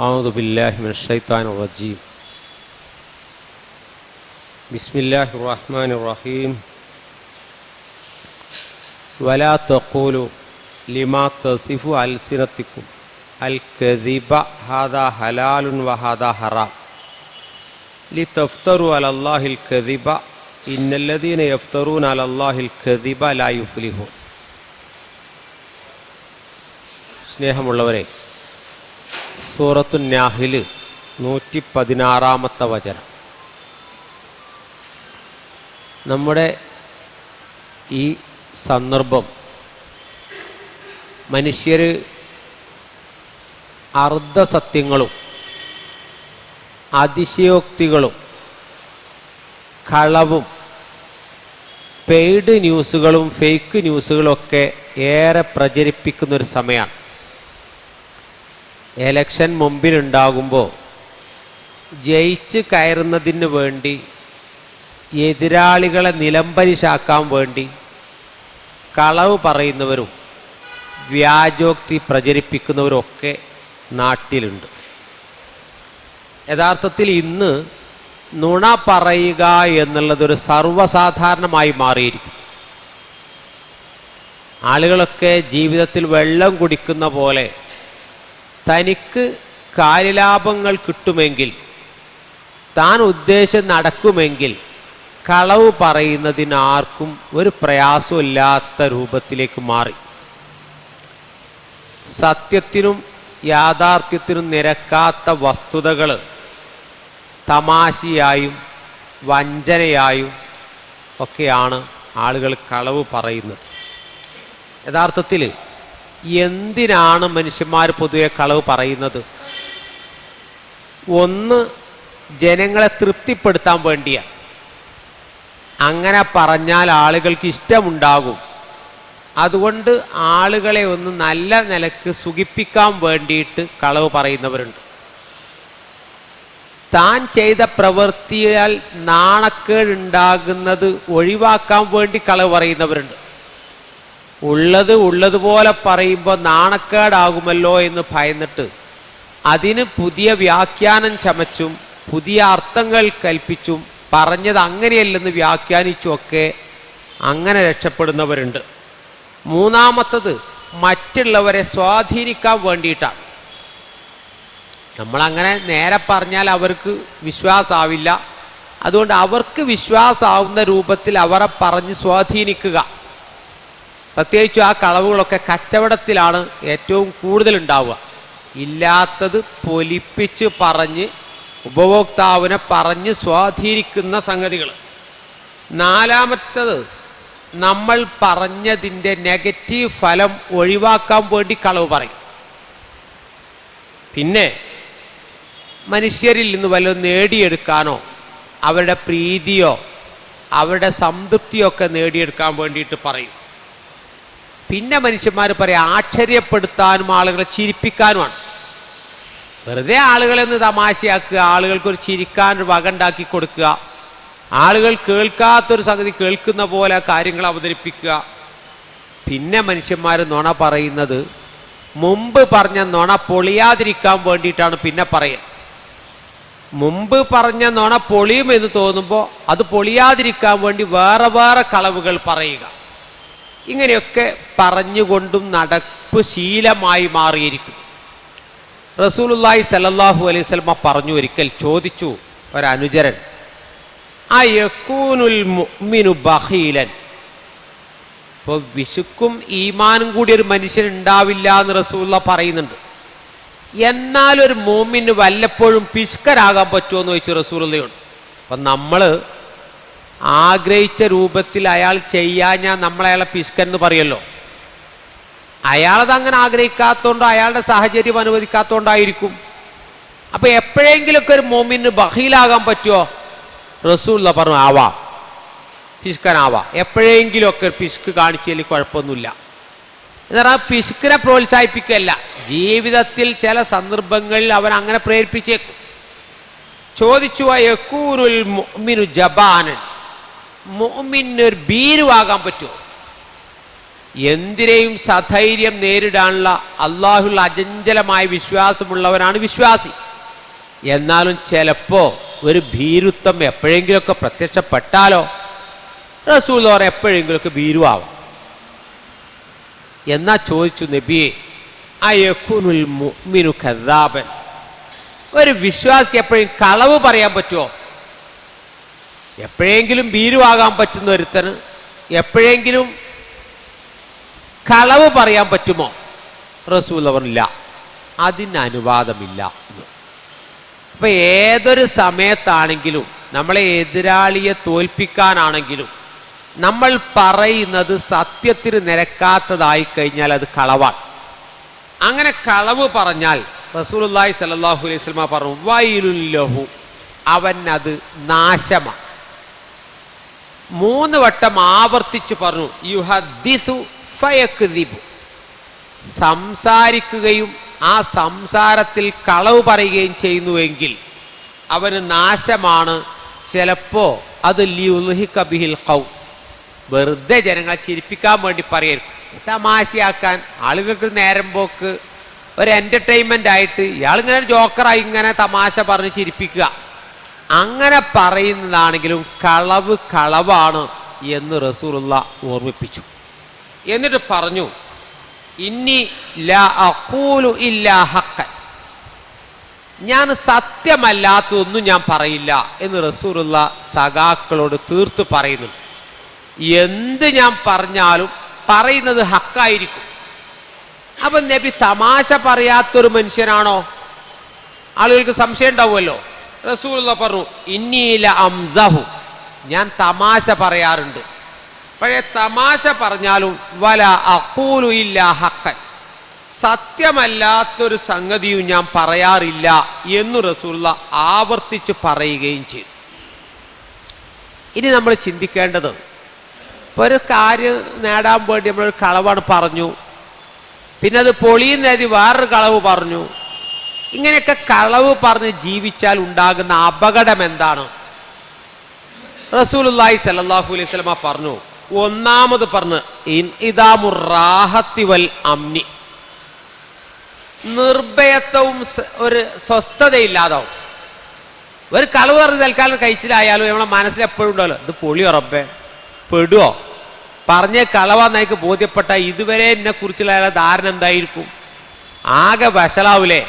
أعوذ بالله من الشيطان الرجيم بسم الله الرحمن الرحيم ولا تقولوا لما تصف ألسنتكم الكذب هذا حلال وهذا حرام لتفتروا على الله الكذب إن الذين يفترون على الله الكذب لا يفلحون സ്നേഹമുള്ളവരെ സൂറത്തു നാഹിൽ നൂറ്റി പതിനാറാമത്തെ വചനം. നമ്മുടെ ഈ സന്ദർഭം മനുഷ്യർ അർദ്ധസത്യങ്ങളും അതിശയോക്തികളും കളവും പെയ്ഡ് ന്യൂസുകളും ഫേക്ക് ന്യൂസുകളും ഒക്കെ ഏറെ പ്രചരിപ്പിക്കുന്നൊരു സമയമാണ്. എലക്ഷൻ മുമ്പിലുണ്ടാകുമ്പോൾ ജയിച്ച് കയറുന്നതിന് വേണ്ടി എതിരാളികളെ നിലംപരിശാക്കാൻ വേണ്ടി കളവ് പറയുന്നവരും വ്യാജോക്തി പ്രചരിപ്പിക്കുന്നവരൊക്കെ നാട്ടിലുണ്ട്. യഥാർത്ഥത്തിൽ ഇന്ന് നുണ പറയുക എന്നുള്ളതൊരു സർവസാധാരണമായി മാറിയിരിക്കും ആളുകളൊക്കെ ജീവിതത്തിൽ വെള്ളം കുടിക്കുന്ന പോലെ തനിക്ക് കാര്യലാഭങ്ങൾ കിട്ടുമെങ്കിൽ താൻ ഉദ്ദേശം നടക്കുമെങ്കിൽ കളവ് പറയുന്നതിനാർക്കും ഒരു പ്രയാസമില്ലാത്ത രൂപത്തിലേക്ക് മാറി. സത്യത്തിനും യാഥാർത്ഥ്യത്തിനും നിരക്കാത്ത വസ്തുതകൾ തമാശയായും വഞ്ചനയായും ഒക്കെയാണ് ആളുകൾ കളവ് പറയുന്നത്. യഥാർത്ഥത്തിൽ എന്തിനാണ് മനുഷ്യന്മാർ പൊതുവെ കളവ് പറയുന്നത്? ഒന്ന് ജനങ്ങളെ തൃപ്തിപ്പെടുത്താൻ വേണ്ടിയാണ് അങ്ങനെ പറഞ്ഞാൽ ആളുകൾക്ക് ഇഷ്ടമുണ്ടാകും. അതുകൊണ്ട് ആളുകളെ ഒന്ന് നല്ല നിലയ്ക്ക് സുഖിപ്പിക്കാൻ വേണ്ടിയിട്ട് കളവ് പറയുന്നവരുണ്ട്. താൻ ചെയ്ത പ്രവൃത്തിയാൽ നാണക്കേടുണ്ടാകുന്നത് ഒഴിവാക്കാൻ വേണ്ടി കളവ് പറയുന്നവരുണ്ട്. ഉള്ളത് ഉള്ളതുപോലെ പറയുമ്പോൾ നാണക്കേടാകുമല്ലോ എന്ന് ഭയന്നിട്ട് അതിന് പുതിയ വ്യാഖ്യാനം ചമച്ചും പുതിയ അർത്ഥങ്ങൾ കൽപ്പിച്ചും പറഞ്ഞത് അങ്ങനെയല്ലെന്ന് വ്യാഖ്യാനിച്ചുമൊക്കെ അങ്ങനെ രക്ഷപ്പെടുന്നവരുണ്ട്. മൂന്നാമത്തത് മറ്റുള്ളവരെ സ്വാധീനിക്കാൻ വേണ്ടിയിട്ടാണ്. നമ്മളങ്ങനെ നേരെ പറഞ്ഞാൽ അവർക്ക് വിശ്വാസമാവില്ല അതുകൊണ്ട് അവർക്ക് വിശ്വാസമാവുന്ന രൂപത്തിൽ അവരെ പറഞ്ഞ് സ്വാധീനിക്കുക. പ്രത്യേകിച്ചും ആ കളവുകളൊക്കെ കച്ചവടത്തിലാണ് ഏറ്റവും കൂടുതൽ ഉണ്ടാവുക ഇല്ലാത്തത് പൊലിപ്പിച്ച് പറഞ്ഞ് ഉപഭോക്താവിനെ പറഞ്ഞ് സ്വാധീനിക്കുന്ന സംഗതികൾ നാലാമത്തത് നമ്മൾ പറഞ്ഞതിന്റെ നെഗറ്റീവ് ഫലം ഒഴിവാക്കാൻ വേണ്ടി കളവ് പറയും. പിന്നെ മനുഷ്യരിൽ നിന്ന് വല്ലതും നേടിയെടുക്കാനോ അവരുടെ പ്രീതിയോ അവരുടെ സംതൃപ്തിയോ ഒക്കെ നേടിയെടുക്കാൻ വേണ്ടിയിട്ട് പറയും. പിന്നെ മനുഷ്യന്മാർ പറയാം ആശ്ചര്യപ്പെടുത്താനും ആളുകളെ ചിരിപ്പിക്കാനുമാണ്. വെറുതെ ആളുകളെ ഒന്ന് തമാശയാക്കുക ആളുകൾക്ക് ഒരു ചിരിക്കാൻ ഒരു വക ഉണ്ടാക്കി കൊടുക്കുക ആളുകൾ കേൾക്കാത്തൊരു സംഗതി കേൾക്കുന്ന പോലെ കാര്യങ്ങൾ അവതരിപ്പിക്കുക. പിന്നെ മനുഷ്യന്മാർ നുണ പറയുന്നത് മുമ്പ് പറഞ്ഞ നുണ പൊളിയാതിരിക്കാൻ വേണ്ടിയിട്ടാണ് പിന്നെ പറയുക മുമ്പ് പറഞ്ഞ നുണ പൊളിയുമെന്ന് തോന്നുമ്പോൾ അത് പൊളിയാതിരിക്കാൻ വേണ്ടി വേറെ വേറെ കളവുകൾ പറയുക. ഇങ്ങനെയൊക്കെ പറഞ്ഞുകൊണ്ടും നടപ്പ് ശീലമായി മാറിയിരിക്കുന്നു. റസൂലുല്ലായി സലല്ലാഹു അലൈഹി സ്വലമ പറഞ്ഞു ഒരിക്കൽ ചോദിച്ചു ഒരനുചരൻ മുഅ്മിനു ബഖീലൻ ഇപ്പോൾ വിശുക്കും ഈമാനും കൂടി ഒരു മനുഷ്യൻ ഉണ്ടാവില്ല എന്ന് റസൂല്ല പറയുന്നുണ്ട്. എന്നാൽ ഒരു മോമിന് വല്ലപ്പോഴും പിഷ്കരാകാൻ പറ്റുമോ എന്ന് ചോദിച്ചു റസൂലയുണ്ട് അപ്പം നമ്മൾ ആഗ്രഹിച്ച രൂപത്തിൽ അയാൾ ചെയ്യാഞ്ഞാൽ നമ്മളയാളെ പിഷ്കൻ എന്ന് പറയല്ലോ. അയാളത് അങ്ങനെ ആഗ്രഹിക്കാത്തതുകൊണ്ടോ അയാളുടെ സാഹചര്യം അനുവദിക്കാത്തതുകൊണ്ടായിരിക്കും അപ്പൊ എപ്പോഴെങ്കിലുമൊക്കെ ഒരു മോമിന് ബഹീലാകാൻ പറ്റുമോ റസൂള്ള പറഞ്ഞു ആവാം പിശുക്കനാവാം എപ്പോഴെങ്കിലുമൊക്കെ പിശുക്ക് കാണിച്ചതിൽ കുഴപ്പമൊന്നുമില്ല. എന്ന് പറഞ്ഞാൽ പിശുക്കിനെ പ്രോത്സാഹിപ്പിക്കുകയല്ല ജീവിതത്തിൽ ചില സന്ദർഭങ്ങളിൽ അവൻ അങ്ങനെ പ്രേരിപ്പിച്ചേക്കും. ചോദിച്ചു ആ യക്കൂരുൽ മുഅ്മിനു ജബാനൻ? മുഅ്മിന് ഒരു ഭീരുവാകാൻ പറ്റുമോ? എന്തിനേയും സധൈര്യം നേരിടാനുള്ള അള്ളാഹുള്ള അചഞ്ചലമായ വിശ്വാസമുള്ളവനാണ് വിശ്വാസി. എന്നാലും ചിലപ്പോ ഒരു ഭീരുത്വം എപ്പോഴെങ്കിലുമൊക്കെ പ്രത്യക്ഷപ്പെട്ടാലോ റസൂൽ പറയാം എപ്പോഴെങ്കിലുമൊക്കെ ഭീരുവാവാം. എന്നാ ചോദിച്ചു നബിയെ അയക്കുനുൽ മുഅ്മിനു കദാബൻ? ഒരു വിശ്വാസിക്ക് എപ്പോഴും കളവ് പറയാൻ പറ്റുമോ? എപ്പോഴെങ്കിലും ഭീരുവാകാൻ പറ്റുന്ന ഒരുത്തന് എപ്പോഴെങ്കിലും കളവ് പറയാൻ പറ്റുമോ? റസൂൽ പറഞ്ഞില്ല. അതിന് അനുവാദമില്ല. അപ്പൊ ഏതൊരു സമയത്താണെങ്കിലും നമ്മളെ എതിരാളിയെ തോൽപ്പിക്കാനാണെങ്കിലും നമ്മൾ പറയുന്നത് സത്യത്തിന് നിരക്കാത്തതായി കഴിഞ്ഞാൽ അത് കളവാണ്. അങ്ങനെ കളവ് പറഞ്ഞാൽ റസൂലുള്ളാഹി സല്ലല്ലാഹു അലൈഹി പറഞ്ഞു വൈലുല്ലഹു അവൻ അത് നാശമാണ് മൂന്ന് വട്ടം ആവർത്തിച്ചു പറഞ്ഞു യു ഹിസു ഫയക്ദിബു. സംസാരിക്കുകയും ആ സംസാരത്തിൽ കളവ് പറയുകയും ചെയ്യുന്നുവെങ്കിൽ അവന് നാശമാണ്. ചിലപ്പോ അത് ലിയുൽഹിക ബിഹിൽ വെറുതെ ജനങ്ങളെ ചിരിപ്പിക്കാൻ വേണ്ടി പറയരുത്. തമാശയാക്കാൻ ആളുകൾക്ക് നേരം പോക്ക്. ഒരു എന്റർടൈൻമെന്റ് ആയിട്ട് ഇയാളിങ്ങനെ ജോക്കറായി ഇങ്ങനെ തമാശ പറഞ്ഞ് ചിരിപ്പിക്കുക. അങ്ങനെ പറയുന്നതാണെങ്കിലും കളവ് കളവാണ് എന്ന് റസൂലുള്ള ഓർമ്മിപ്പിച്ചു. എന്നിട്ട് പറഞ്ഞു ഇനി അഖൂലു ഇല്ലാ ഹക്കൻ ഞാൻ സത്യമല്ലാത്തതൊന്നും ഞാൻ പറയില്ല എന്ന് റസൂലുള്ള സഖാക്കളോട് തീർത്ത് പറയുന്നു എന്ത് ഞാൻ പറഞ്ഞാലും പറയുന്നത് ഹക്കായിരിക്കും. അപ്പം നബി തമാശ പറയാത്തൊരു മനുഷ്യനാണോ? ആളുകൾക്ക് സംശയം ഉണ്ടാവുമല്ലോ. റസൂലുള്ള പറഞ്ഞു ഇന്നീല അംസഹു ഞാൻ തമാശ പറയാറുണ്ട്. പക്ഷേ തമാശ പറഞ്ഞാലും വല അക്കൂലു ഇല്ല ഹക്കൻ സത്യമല്ലാത്തൊരു സംഗതിയും ഞാൻ പറയാറില്ല എന്ന് റസൂലുള്ള ആവർത്തിച്ച് പറയുകയും ചെയ്തു. ഇനി നമ്മൾ ചിന്തിക്കേണ്ടത് ഒരു കാര്യം നേടാൻ വേണ്ടി നമ്മളൊരു കളവാണ് പറഞ്ഞു പിന്നെ അത് പൊളിയുന്നതി വേറൊരു കളവ് പറഞ്ഞു ഇങ്ങനെയൊക്കെ കളവ് പറഞ്ഞ് ജീവിച്ചാൽ ഉണ്ടാകുന്ന അപകടം എന്താണ്? റസൂലുള്ളാഹി സല്ലല്ലാഹു അലൈഹി സ്വലമ പറഞ്ഞു ഒന്നാമത് പറഞ്ഞു വൽ അമ്നി നിർഭയത്വവും ഒരു സ്വസ്ഥതയില്ലാതാവും. ഒരു കളവ് പറഞ്ഞ് തൽക്കാലം കഴിച്ചിലായാലും നമ്മളെ മനസ്സിൽ എപ്പോഴും ഉണ്ടല്ലോ ഇത് പൊളി ഉറപ്പേ പെടുവോ? പറഞ്ഞ കളവാന്ന് എനിക്ക് ബോധ്യപ്പെട്ട ഇതുവരെ എന്നെ കുറിച്ചുള്ള ധാരണ എന്തായിരിക്കും? ആകെ വഷളാവൂലേ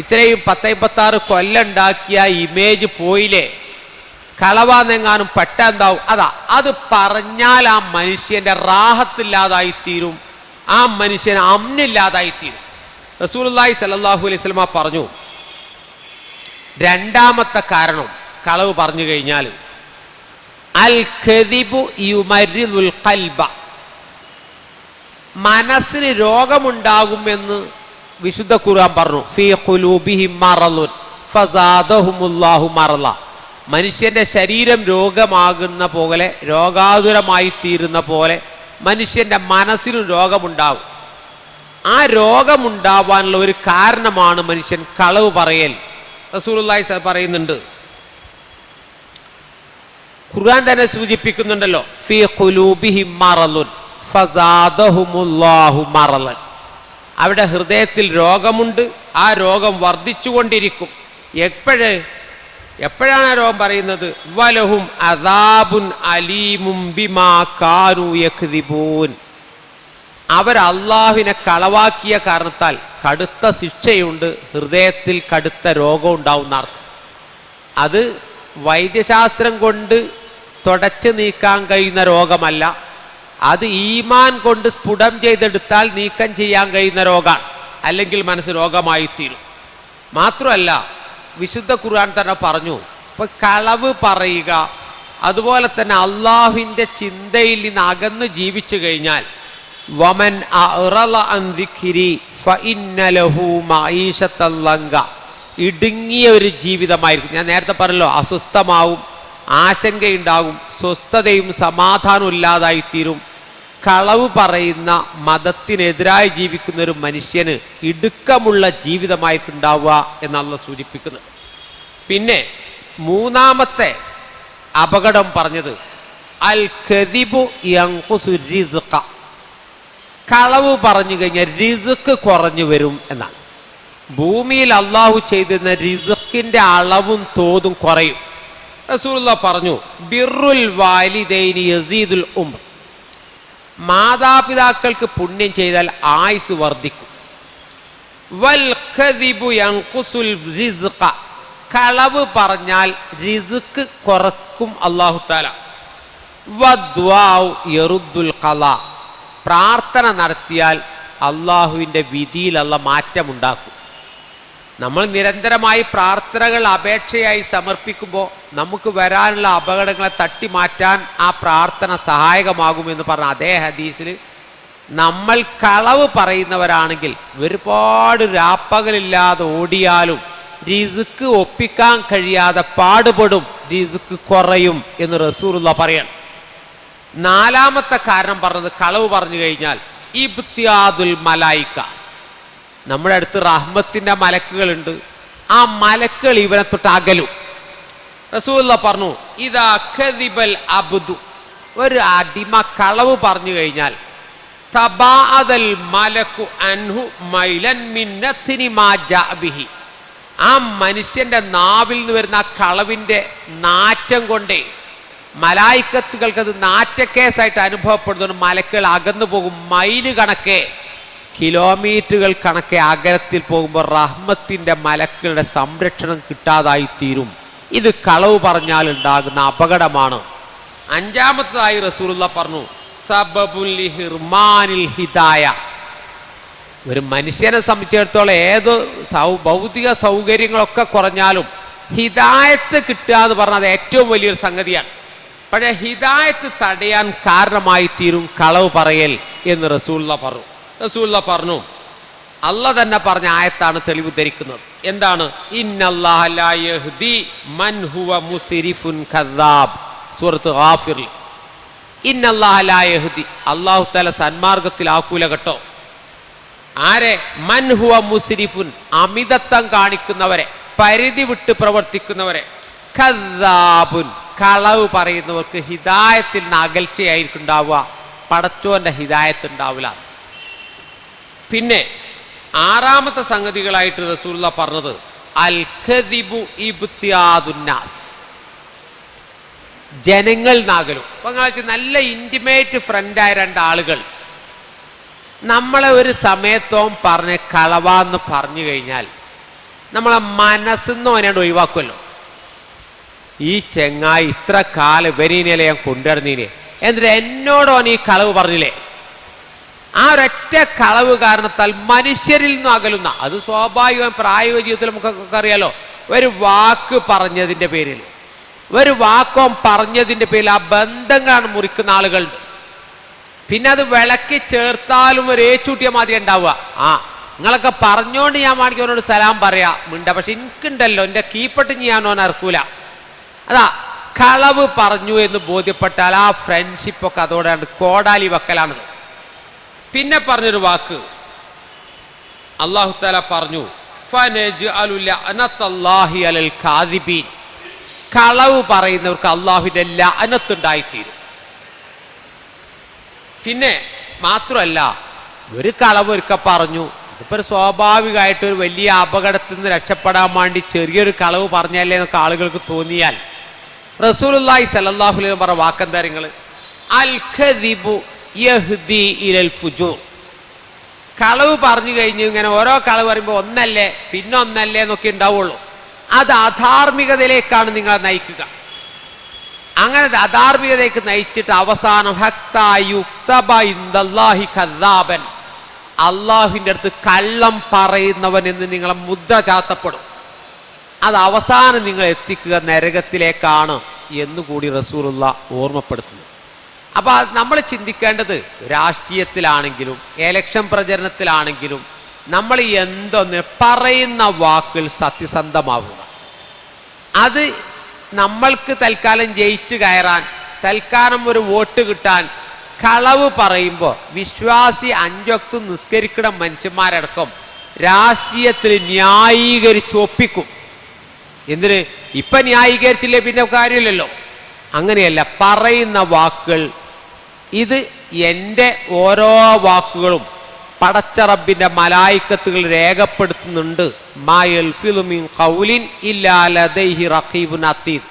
ഇത്രയും പത്തൈമ്പത്താറ് കൊല്ലുണ്ടാക്കിയ ഇമേജ് പോയില്ലേ? കളവാന്നെങ്ങാനും പെട്ട എന്താവും അതാ അത് പറഞ്ഞാൽ ആ മനുഷ്യന്റെ റാഹത്തില്ലാതായി തീരും. ആ മനുഷ്യൻ അമ്നില്ലാതായി തീരും. റസൂലുള്ളാഹി സല്ലല്ലാഹു അലൈഹി വസല്ലമ പറഞ്ഞു രണ്ടാമത്തെ കാരണം കളവ് പറഞ്ഞു കഴിഞ്ഞാൽ അൽ ഖദിബു യുമരിദുൽ ഖൽബ. മനസ്സിന് രോഗമുണ്ടാകുമെന്ന് വിശുദ്ധ ഖുർആൻ പറഞ്ഞു ഫീ ഖുലൂബിഹിം മറലുൻ ഫസാദഹുമുല്ലാഹു മറല മനുഷ്യന്റെ ശരീരം രോഗമാകുന്ന പോലെ രോഗാതുരമായി തീരുന്ന പോലെ മനുഷ്യന്റെ മനസ്സിനും രോഗമുണ്ടാകും ആ രോഗമുണ്ടാവാനുള്ള ഒരു കാരണമാണ് മനുഷ്യൻ കളവ് പറയൽ. റസൂലുള്ളാഹി സ്വ പറയുന്നുണ്ട്. ഖുർആൻ തന്നെ സൂചിപ്പിക്കുന്നുണ്ടല്ലോ ഫീ ഖുലൂബിഹിം മറലുൻ ഫസാദഹുമുല്ലാഹു മറലൻ അവിടെ ഹൃദയത്തിൽ രോഗമുണ്ട്. ആ രോഗം വർദ്ധിച്ചുകൊണ്ടിരിക്കും. എപ്പോഴ്? എപ്പോഴാണ് ആ രോഗം പറയുന്നത്? വലഹും അദാബുൻ അലീമും ബിമാ കാനു അവർ അള്ളാഹുവിനെ കളവാക്കിയ കാരണത്താൽ കടുത്ത ശിക്ഷയുണ്ട് ഹൃദയത്തിൽ കടുത്ത രോഗം ഉണ്ടാവുന്ന അർത്ഥം അത് വൈദ്യശാസ്ത്രം കൊണ്ട് തുടച്ചു നീക്കാൻ കഴിയുന്ന രോഗമല്ല. അത് ഈമാൻ കൊണ്ട് സ്ഫുടം ചെയ്തെടുത്താൽ നീക്കം ചെയ്യാൻ കഴിയുന്ന രോഗമാണ് അല്ലെങ്കിൽ മനസ്സ് രോഗമായി തീരും മാത്രമല്ല വിശുദ്ധ ഖുർആൻ തന്നെ പറഞ്ഞു ഇപ്പൊ കളവ് പറയുക അതുപോലെ തന്നെ അള്ളാഹുവിന്റെ ചിന്തയിൽ നിന്ന് അകന്ന് ജീവിച്ചു കഴിഞ്ഞാൽ വമൻ. ഇടുങ്ങിയ ഒരു ജീവിതമായിരിക്കും ഞാൻ നേരത്തെ പറഞ്ഞല്ലോ അസ്വസ്ഥമാവും ആശങ്കയുണ്ടാകും സ്വസ്ഥതയും സമാധാനവും ഇല്ലാതായിത്തീരും. കളവ് പറയുന്ന മതത്തിനെതിരായി ജീവിക്കുന്ന ഒരു മനുഷ്യന് ഇടുക്കമുള്ള ജീവിതമായിട്ടുണ്ടാവുക എന്നല്ല എന്നുള്ള സൂചിപ്പിക്കുന്നു പിന്നെ മൂന്നാമത്തെ അപകടം പറഞ്ഞത് അൽ ഖദിബു യങ്കുസുരിസുക്ക കളവ് പറഞ്ഞു കഴിഞ്ഞാൽ റിസുക്ക് കുറഞ്ഞു വരും എന്നാണ്. ഭൂമിയിൽ അള്ളാഹു ചെയ്തിരുന്ന റിസുക്കിന്റെ അളവും തോതും കുറയും. റസൂലുള്ള പറഞ്ഞു ബിറുൽ യസീദുൽ ഉംർ. മാതാപിതാക്കൾക്ക് പുണ്യം ചെയ്താൽ ആയുസ് വർദ്ധിക്കും. കളവ് പറഞ്ഞാൽ റിസുക്ക് കുറക്കും അള്ളാഹു താല വദ്വാഉ ഖലാ. പ്രാർത്ഥന നടത്തിയാൽ അള്ളാഹുവിന്റെ അല്ല മാറ്റമുണ്ടാക്കും. നമ്മൾ നിരന്തരമായി പ്രാർത്ഥനകൾ അപേക്ഷയായി സമർപ്പിക്കുമ്പോൾ നമുക്ക് വരാനുള്ള അപകടങ്ങളെ തട്ടി മാറ്റാൻ ആ പ്രാർത്ഥന സഹായകമാകുമെന്ന് പറഞ്ഞ അതേ ഹദീസിൽ നമ്മൾ കളവ് പറയുന്നവരാണെങ്കിൽ ഒരുപാട് രാപ്പകലില്ലാതെ ഓടിയാലും റിസുക്ക് ഒപ്പിക്കാൻ കഴിയാതെ പാടുപെടും റിസുക്ക് കുറയും എന്ന് റസൂറുള്ള പറയണം. നാലാമത്തെ കാരണം പറഞ്ഞത് കളവ് പറഞ്ഞു കഴിഞ്ഞാൽ ഇബ്തിയാദുൽ മലായിക്ക. നമ്മുടെ അടുത്ത് റഹ്മത്തിന്റെ മലക്കുകളുണ്ട്. ആ മലക്കുകൾ ഇവനെ തൊട്ട് അകലും. റസൂല്ല പറഞ്ഞു ഇതാ ഖദിബൽ അബ്ദു. ഒരു അടിമ കളവ് പറഞ്ഞു കഴിഞ്ഞാൽ തബാഅദൽ മലക്കു അൻഹു മൈലൻ മാ ആ മനുഷ്യന്റെ നാവിൽ നിന്ന് വരുന്ന ആ കളവിന്റെ നാറ്റം കൊണ്ടേ മലായിക്കത്തുകൾക്ക് അത് നാറ്റക്കേസായിട്ട് അനുഭവപ്പെടുന്നതുകൊണ്ട് മലക്കുകൾ അകന്നു പോകും. മൈൽ കണക്കെ കിലോമീറ്ററുകൾ കണക്കെ അകലത്തിൽ പോകുമ്പോൾ റഹ്മത്തിന്റെ മലക്കുകളുടെ സംരക്ഷണം കിട്ടാതായി തീരും ഇത് കളവ് പറഞ്ഞാൽ ഉണ്ടാകുന്ന അപകടമാണ്. അഞ്ചാമത്തതായി റസൂലുള്ള പറഞ്ഞു സബബുൽ ഹിർമാനിൽ ഹിദായ. ഒരു മനുഷ്യനെ സംബന്ധിച്ചിടത്തോളം ഏത് സൗ ഭൗതിക സൗകര്യങ്ങളൊക്കെ കുറഞ്ഞാലും ഹിതായത്ത് കിട്ടുക എന്ന് പറഞ്ഞത് ഏറ്റവും വലിയൊരു സംഗതിയാണ്. പക്ഷേ ഹിതായത്ത് തടയാൻ കാരണമായി തീരും കളവ് പറയൽ എന്ന് റസൂള്ള പറഞ്ഞു. റസൂള്ള പറഞ്ഞു അല്ല തന്നെ പറഞ്ഞ ആയത്താണ് തെളിവ് ധരിക്കുന്നത് എന്താണ് അള്ളാഹു തല സന്മാർഗത്തിലാക്കൂല കേട്ടോ. ആരെ? മൻഹുവ മുസിരിഫുൻ. അമിതത്വം കാണിക്കുന്നവരെ. പരിധി വിട്ട് പ്രവർത്തിക്കുന്നവരെ. ഖദാബുൻ കളവ് പറയുന്നവർക്ക് ഹിദായത്തിൽ നിന്ന് അകൽച്ചയായിരിക്കും ഉണ്ടാവുക പടച്ചോന്റെ ഹിദായത്ത് ഉണ്ടാവില്ല. പിന്നെ ആറാമത്തെ സംഗതികളായിട്ട് റസൂലുള്ള പറഞ്ഞത് അൽ ഖദിബു ഇബ്തിയാദുന്നാസ്. ജനങ്ങൾ നാകലും. വെച്ചാൽ നല്ല ഇന്റിമേറ്റ് ഫ്രണ്ടായ രണ്ടാളുകൾ. നമ്മളെ ഒരു സമയത്തോം പറഞ്ഞ് കളവാന്ന് പറഞ്ഞു കഴിഞ്ഞാൽ നമ്മളെ മനസ്സിന്ന് അവനോട് ഒഴിവാക്കുമല്ലോ. ഈ ചെങ്ങായി ഇത്ര കാലം ഇവനീനല്ലേ ഞാൻ കൊണ്ടുവരുന്നീനെ എന്നിട്ട് എന്നോട് അവൻ ഈ കളവ് പറഞ്ഞില്ലേ? ആ ഒരൊറ്റ കളവ് കാരണത്താൽ മനുഷ്യരിൽ നിന്ന് അകലുന്ന അത് സ്വാഭാവികം പ്രായോഗിക ജീവിതത്തിൽ നമുക്കൊക്കെ അറിയാലോ ഒരു വാക്ക് പറഞ്ഞതിന്റെ പേരിൽ. ഒരു വാക്കോ പറഞ്ഞതിന്റെ പേരിൽ ആ ബന്ധങ്ങളാണ് മുറിക്കുന്ന ആളുകൾ. പിന്നെ അത് വിളക്കി ചേർത്താലും ഒരു ഏച്ചൂട്ടിയ മാതിരി ഉണ്ടാവുക. ആ നിങ്ങളൊക്കെ പറഞ്ഞോണ്ട് ഞാൻ മാണിക്കവനോട് സലാം പറയാ. മിണ്ട പക്ഷെ എനിക്കുണ്ടല്ലോ എന്റെ കീപ്പട്ട് ഞാൻ ഓൻ ഇറക്കൂല അതാ കളവ് പറഞ്ഞു എന്ന് ബോധ്യപ്പെട്ടാൽ ആ ഫ്രണ്ട്ഷിപ്പൊക്കെ അതോടെ കോടാലി വെക്കലാണത്. പിന്നെ പറഞ്ഞൊരു വാക്ക്. അള്ളാഹു താല പറഞ്ഞു. കളവ് പറയുന്നവർക്ക് അള്ളാഹുവിന്റെ ലഅനത്തുണ്ടായിത്തീരും പിന്നെ മാത്രമല്ല ഒരു കളവ് ഒരുക്ക പറഞ്ഞു ഇപ്പൊ സ്വാഭാവികമായിട്ട് ഒരു വലിയ അപകടത്തിൽ നിന്ന് രക്ഷപ്പെടാൻ വേണ്ടി ചെറിയൊരു കളവ് പറഞ്ഞല്ലേ എന്നൊക്കെ ആളുകൾക്ക് തോന്നിയാൽ. റസൂലുള്ളാഹി സല്ലല്ലാഹു അലൈഹി പറഞ്ഞ വാക്കെന്താ നിങ്ങൾ അൽ യഹ്ദി ഇലൽ കളവ് പറഞ്ഞു കഴിഞ്ഞു ഇങ്ങനെ ഓരോ കളവ് പറയുമ്പോൾ ഒന്നല്ലേ പിന്നെ ഒന്നല്ലേ എന്നൊക്കെ ഉണ്ടാവുള്ളൂ. അത് അധാർമികതയിലേക്കാണ് നിങ്ങളെ നയിക്കുക. അങ്ങനെ അധാർമികതയിലേക്ക് നയിച്ചിട്ട് അവസാനം കദ്ദാബൻ. അള്ളാഹുവിന്റെ അടുത്ത് കള്ളം പറയുന്നവൻ എന്ന് നിങ്ങളെ മുദ്ര ചാത്തപ്പെടും. അത് അവസാനം നിങ്ങൾ എത്തിക്കുക നരകത്തിലേക്കാണ് എന്നുകൂടി റസൂറുള്ള ഓർമ്മപ്പെടുത്തുന്നു. അപ്പൊ അത് നമ്മൾ ചിന്തിക്കേണ്ടത് രാഷ്ട്രീയത്തിലാണെങ്കിലും എലക്ഷൻ പ്രചരണത്തിലാണെങ്കിലും നമ്മൾ എന്തൊന്ന് പറയുന്ന വാക്കുകൾ സത്യസന്ധമാവുക. അത് നമ്മൾക്ക് തൽക്കാലം ജയിച്ചു കയറാൻ തൽക്കാലം ഒരു വോട്ട് കിട്ടാൻ കളവ് പറയുമ്പോൾ വിശ്വാസി അഞ്ചൊക്തും നിസ്കരിക്കണം മനുഷ്യന്മാരടക്കം രാഷ്ട്രീയത്തിൽ ന്യായീകരിച്ച് ഒപ്പിക്കും. എന്തിന്? ഇപ്പൊ ന്യായീകരിച്ചില്ലേ പിന്നെ കാര്യമില്ലല്ലോ. അങ്ങനെയല്ല പറയുന്ന വാക്കുകൾ ഇത് എന്റെ ഓരോ വാക്കുകളും പടച്ച റബ്ബിന്റെ മലായിക്കത്തുകൾ രേഖപ്പെടുത്തുന്നുണ്ട്. മായൽ ഫിലുമിൻ കൗലിൻ ഖൗലിൻ ഇല്ലാ ലദൈഹി റഖീബുൻ അതീദ്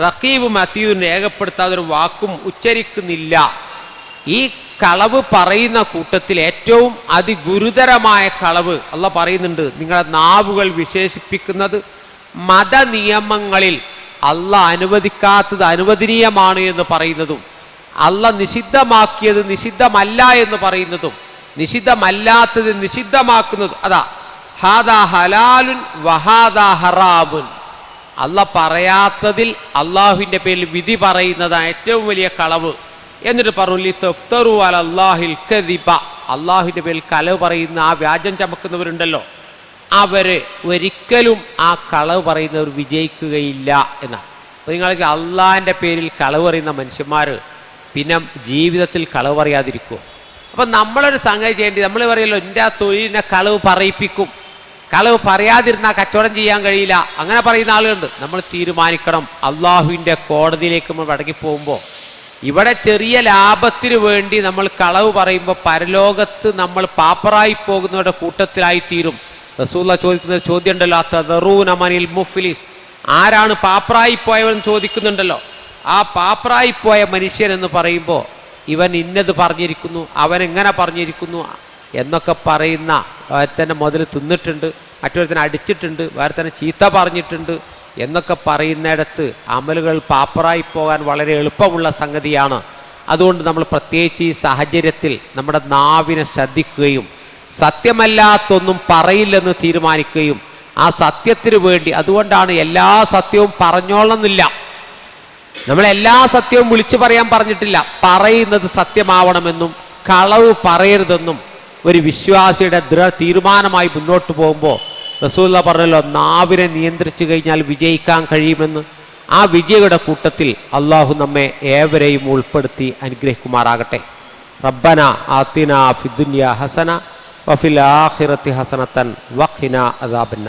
റഖീബും അതീദും രേഖപ്പെടുത്താതെ ഒരു വാക്കും ഉച്ചരിക്കുന്നില്ല. ഈ കളവ് പറയുന്ന കൂട്ടത്തിൽ ഏറ്റവും അതിഗുരുതരമായ കളവ് അല്ല പറയുന്നുണ്ട്. നിങ്ങളുടെ നാവുകൾ വിശേഷിപ്പിക്കുന്നത് മതനിയമങ്ങളിൽ അല്ല അനുവദിക്കാത്തത് അനുവദനീയമാണ് എന്ന് പറയുന്നതും. അല്ല നിഷിദ്ധമാക്കിയത് നിഷിദ്ധമല്ല എന്ന് പറയുന്നതും നിഷിദ്ധമല്ലാത്തത് നിഷിദ്ധമാക്കുന്നതും അതാ ഹാദാ ഹലാലുൻ വഹാദാ ഹറാബുൻ. അല്ല പറയാത്തതിൽ അള്ളാഹുവിന്റെ പേരിൽ വിധി പറയുന്നതാണ് ഏറ്റവും വലിയ കളവ്. എന്നിട്ട് പറഞ്ഞു തഫ്തറു അലല്ലാഹിൽ കദിബ. അള്ളാഹുവിന്റെ പേരിൽ കളവ് പറയുന്ന ആ വ്യാജം ചമക്കുന്നവരുണ്ടല്ലോ അവർ ഒരിക്കലും ആ കളവ് പറയുന്നവർ വിജയിക്കുകയില്ല എന്നാണ്. നിങ്ങൾക്ക് അള്ളാഹിന്റെ പേരിൽ കളവ് പറയുന്ന മനുഷ്യന്മാർ പിന്നെ ജീവിതത്തിൽ കളവ് പറയാതിരിക്കുമോ അപ്പം നമ്മളൊരു സംഗതി ചെയ്യേണ്ടി നമ്മൾ പറയല്ലോ എന്റെ ആ തൊഴിലിനെ കളവ് പറയിപ്പിക്കും. കളവ് പറയാതിരുന്നാൽ കച്ചവടം ചെയ്യാൻ കഴിയില്ല. അങ്ങനെ പറയുന്ന ആളുകളുണ്ട്. നമ്മൾ തീരുമാനിക്കണം. അള്ളാഹുവിന്റെ കോടതിയിലേക്ക് നമ്മൾ മടങ്ങി പോകുമ്പോൾ ഇവിടെ ചെറിയ ലാഭത്തിന് വേണ്ടി നമ്മൾ കളവ് പറയുമ്പോൾ പരലോകത്ത് നമ്മൾ പാപ്പറായി പോകുന്നവരുടെ കൂട്ടത്തിലായി തീരും റസൂല്ല ചോദിക്കുന്ന ചോദ്യം ഉണ്ടല്ലോ തദറൂനമനിൽ മുഫ്ലിസ്? ആരാണ് പാപ്പറായി പോയവൻ ചോദിക്കുന്നുണ്ടല്ലോ. ആ പാപ്രായിപ്പോയ പോയ മനുഷ്യൻ എന്ന് പറയുമ്പോൾ ഇവൻ ഇന്നത് പറഞ്ഞിരിക്കുന്നു അവൻ എങ്ങനെ പറഞ്ഞിരിക്കുന്നു എന്നൊക്കെ പറയുന്ന ഒരുത്തന്റെ മുതൽ തിന്നിട്ടുണ്ട് മറ്റൊരുത്തനെ അടിച്ചിട്ടുണ്ട് വേറെ ചീത്ത പറഞ്ഞിട്ടുണ്ട് എന്നൊക്കെ പറയുന്നിടത്ത് അമലുകൾ പാപ്പറായി പോകാൻ വളരെ എളുപ്പമുള്ള സംഗതിയാണ്. അതുകൊണ്ട് നമ്മൾ പ്രത്യേകിച്ച് ഈ സാഹചര്യത്തിൽ നമ്മുടെ നാവിനെ ശ്രദ്ധിക്കുകയും സത്യമല്ലാത്തൊന്നും പറയില്ലെന്ന് തീരുമാനിക്കുകയും ആ സത്യത്തിനു വേണ്ടി അതുകൊണ്ടാണ് എല്ലാ സത്യവും പറഞ്ഞോളന്നില്ല നമ്മൾ എല്ലാ സത്യവും വിളിച്ചു പറയാൻ പറഞ്ഞിട്ടില്ല. പറയുന്നത് സത്യമാവണമെന്നും കളവ് പറയരുതെന്നും ഒരു വിശ്വാസിയുടെ ദൃഢ തീരുമാനമായി മുന്നോട്ട് പോകുമ്പോൾ റസൂല്ല പറഞ്ഞല്ലോ നാവിനെ നിയന്ത്രിച്ചു കഴിഞ്ഞാൽ വിജയിക്കാൻ കഴിയുമെന്ന്. ആ വിജയയുടെ കൂട്ടത്തിൽ അള്ളാഹു നമ്മെ ഏവരെയും ഉൾപ്പെടുത്തി അനുഗ്രഹിക്കുമാറാകട്ടെ. റബ്ബന ആത്തിന ഫിദുന്യ ഹസന വഫിൽ ആഖിറത്തി ഹസനത്തൻ വഖിന അദാബന്ന